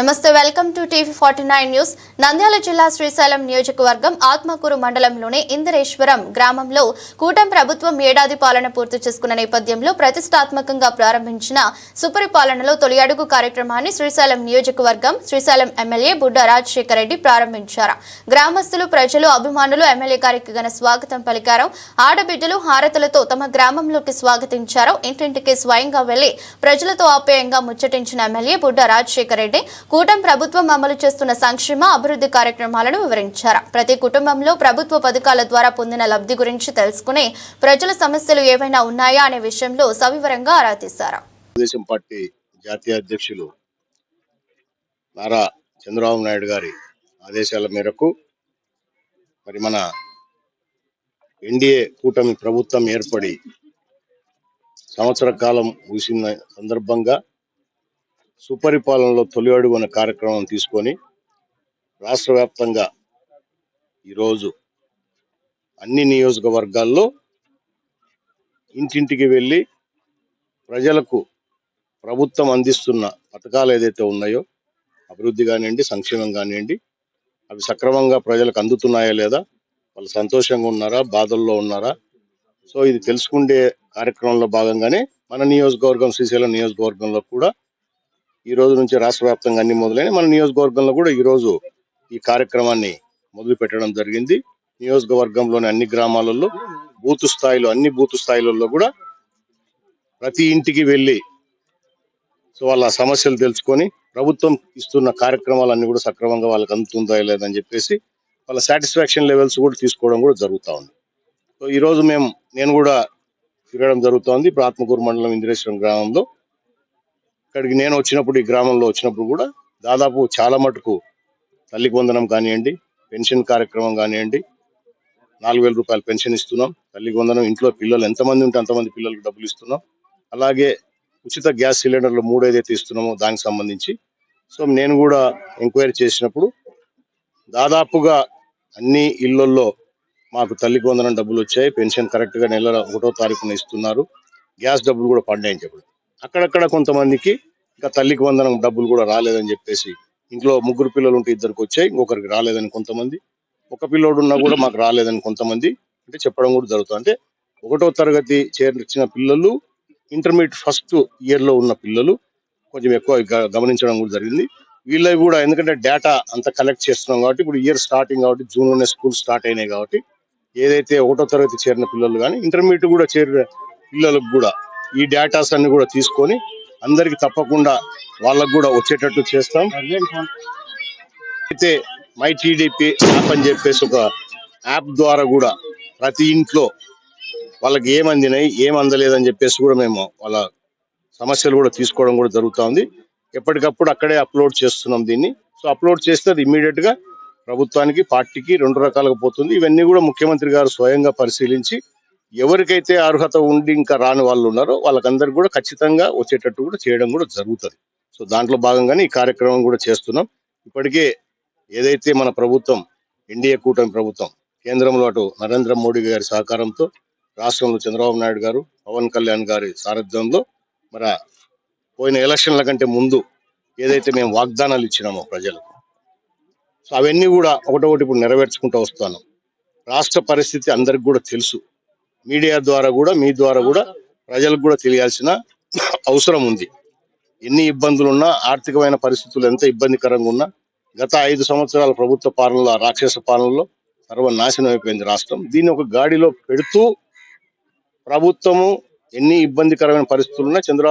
నమస్తే welcome to TV forty nine news. Nandyal జిల్లా శ్రీశైలం నియోజకవర్గం ఆత్మకూరు మండలంలోని ఇందిరేశ్వరం గ్రామంలో కూటం ప్రభుత్వం ఏడాది పాలన పూర్తి చేసుకున్న నేపథ్యంలో ప్రతిష్టాత్మకంగా ప్రారంభించిన సుపరిపాలనలో తొలి అడుగు కార్యక్రమాన్ని శ్రీశైలం నియోజకవర్గం శ్రీశైలం ఎమ్మెల్యే బుడ్డ రాజశేఖర రెడ్డి ప్రారంభించారు. గ్రామస్తులు ప్రజలు అభిమానులు ఎమ్మెల్యే గారికి ఘన స్వాగతం పలికారు. ఆడబిడ్డలు హారతులతో తమ గ్రామంలోకి స్వాగతించారు. ఇంటింటికి స్వయంగా వెళ్ళి ప్రజలతో ఆప్యాయంగా ముచ్చటించిన ఎమ్మెల్యే బుడ్డ రాజశేఖర రెడ్డి కూటం ప్రభుత్వం అమలు చేస్తున్న సంక్షేమ అభివృద్ధి కార్యక్రమాలను వివరించారు. ప్రతి కుటుంబంలో ప్రభుత్వ పథకాల ద్వారా పొందిన లబ్ధి గురించి తెలుసుకుని ప్రజల సమస్యలు ఏవైనా ఉన్నాయా అనే విషయంలో సవివరంగా ఆరా తీశారు. తెలుగుదేశం పార్టీ జాతీయ అధ్యక్షులు నారా చంద్రబాబు నాయుడు గారి ఆదేశాల మేరకు మరి మన ఎన్డీఏ కూటమి ప్రభుత్వం ఏర్పడి సంవత్సర కాలం ముగిసిన సందర్భంగా సుపరిపాలనలో తొలి అడుగు అనే కార్యక్రమం తీసుకొని రాష్ట్ర వ్యాప్తంగా ఈరోజు అన్ని నియోజకవర్గాల్లో ఇంటింటికి వెళ్ళి ప్రజలకు ప్రభుత్వం అందిస్తున్న పథకాలు ఏదైతే ఉన్నాయో అభివృద్ధి కానివ్వండి సంక్షేమం కానివ్వండి అవి సక్రమంగా ప్రజలకు అందుతున్నాయా లేదా వాళ్ళు సంతోషంగా ఉన్నారా బాధల్లో ఉన్నారా? సో ఇది తెలుసుకుండే కార్యక్రమంలో భాగంగానే మన నియోజకవర్గం శ్రీశైలం నియోజకవర్గంలో కూడా ఈ రోజు నుంచి రాష్ట్ర వ్యాప్తంగా అన్ని మొదలైన మన నియోజకవర్గంలో కూడా ఈరోజు ఈ కార్యక్రమాన్ని మొదలు పెట్టడం జరిగింది. నియోజకవర్గంలోని అన్ని గ్రామాలలో బూత్ స్థాయిలో అన్ని బూత్ స్థాయిలలో కూడా ప్రతి ఇంటికి వెళ్ళి సో వాళ్ళ సమస్యలు తెలుసుకొని ప్రభుత్వం ఇస్తున్న కార్యక్రమాలన్నీ కూడా సక్రమంగా వాళ్ళకి అందుతుందా లేదని చెప్పేసి వాళ్ళ సాటిస్ఫాక్షన్ లెవెల్స్ కూడా తీసుకోవడం కూడా జరుగుతూ ఉంది. సో ఈరోజు మేము నేను కూడా తిరగడం జరుగుతోంది ఇప్పుడు ఆత్మకూరు మండలం ఇంద్రేశ్వరం గ్రామంలో ఇక్కడికి నేను వచ్చినప్పుడు ఈ గ్రామంలో వచ్చినప్పుడు కూడా దాదాపు చాలా మటుకు తల్లికి వందనం కానివ్వండి పెన్షన్ కార్యక్రమం కానివ్వండి నాలుగు వేల రూపాయలు పెన్షన్ ఇస్తున్నాం. తల్లికి వందనం ఇంట్లో పిల్లలు ఎంతమంది ఉంటే అంతమంది పిల్లలకు డబ్బులు ఇస్తున్నాం. అలాగే ఉచిత గ్యాస్ సిలిండర్లు మూడు ఏదైతే ఇస్తున్నామో దానికి సంబంధించి. సో నేను కూడా ఎంక్వైరీ చేసినప్పుడు దాదాపుగా అన్ని ఇళ్ళల్లో మాకు తల్లికి వందనం డబ్బులు వచ్చాయి. పెన్షన్ కరెక్ట్గా నెల ఒకటో తారీఖున ఇస్తున్నారు. గ్యాస్ డబ్బులు కూడా పడ్డాయని చెప్పడం. అక్కడక్కడ కొంతమందికి ఇంకా తల్లికి వందనం డబ్బులు కూడా రాలేదని చెప్పేసి ఇంట్లో ముగ్గురు పిల్లలు ఉంటే ఇద్దరికి వచ్చాయి ఇంకొకరికి రాలేదని కొంతమంది. ఒక పిల్లోడు ఉన్నా కూడా మాకు రాలేదని కొంతమంది. అంటే చెప్పడం కూడా జరుగుతుంది. అంటే ఒకటో తరగతి చేర్చిన పిల్లలు ఇంటర్మీడియట్ ఫస్ట్ ఇయర్లో ఉన్న పిల్లలు కొంచెం ఎక్కువ గమనించడం కూడా జరిగింది. వీళ్ళవి కూడా ఎందుకంటే డేటా అంతా కలెక్ట్ చేస్తున్నాం కాబట్టి ఇప్పుడు ఇయర్ స్టార్టింగ్ కాబట్టి జూన్లోనే స్కూల్ స్టార్ట్ అయినాయి కాబట్టి ఏదైతే ఒకటో తరగతి చేరిన పిల్లలు కానీ ఇంటర్మీడియట్ కూడా చేరిన పిల్లలకు కూడా ఈ డేటాస్ అన్ని కూడా తీసుకొని అందరికి తప్పకుండా వాళ్ళకు కూడా వచ్చేటట్టు చేస్తాం. అయితే మై టీడీపీ యాప్ అని చెప్పేసి ఒక యాప్ ద్వారా కూడా ప్రతి ఇంట్లో వాళ్ళకి ఏం అందినాయి ఏం అందలేదని చెప్పేసి కూడా మేము వాళ్ళ సమస్యలు కూడా తీసుకోవడం కూడా జరుగుతూ ఉంది. ఎప్పటికప్పుడు అక్కడే అప్లోడ్ చేస్తున్నాం దీన్ని. సో అప్లోడ్ చేస్తే అది ఇమీడియట్గా ప్రభుత్వానికి పార్టీకి రెండు రకాలుగా పోతుంది. ఇవన్నీ కూడా ముఖ్యమంత్రి గారు స్వయంగా పరిశీలించి ఎవరికైతే అర్హత ఉండి ఇంకా రాని వాళ్ళు ఉన్నారో వాళ్ళకందరికీ కూడా ఖచ్చితంగా వచ్చేటట్టు కూడా చేయడం కూడా జరుగుతుంది. సో దాంట్లో భాగంగానే ఈ కార్యక్రమం కూడా చేస్తున్నాం. ఇప్పటికే ఏదైతే మన ప్రభుత్వం ఎన్డీఏ కూటమి ప్రభుత్వం కేంద్రంలో అటు నరేంద్ర మోడీ గారి సహకారంతో రాష్ట్రంలో చంద్రబాబు నాయుడు గారు పవన్ కళ్యాణ్ గారి సారథ్యంలో మరి పోయిన ఎలక్షన్ల కంటే ముందు ఏదైతే మేము వాగ్దానాలు ఇచ్చినామో ప్రజలకు సో అవన్నీ కూడా ఒకటొకటి ఇప్పుడు నెరవేర్చుకుంటూ వస్తాను. రాష్ట్ర పరిస్థితి అందరికి కూడా తెలుసు. మీడియా ద్వారా కూడా మీ ద్వారా కూడా ప్రజలకు కూడా తెలియాల్సిన అవసరం ఉంది. ఎన్ని ఇబ్బందులు ఉన్నా ఆర్థికమైన పరిస్థితులు ఎంత ఇబ్బందికరంగా ఉన్నా గత ఐదు సంవత్సరాల ప్రభుత్వ పాలనలో రాక్షస పాలనలో సర్వనాశనం అయిపోయింది రాష్ట్రం. దీన్ని ఒక గాడిలో పెడుతూ ప్రభుత్వము ఎన్ని ఇబ్బందికరమైన పరిస్థితులు ఉన్నా చంద్రబాబు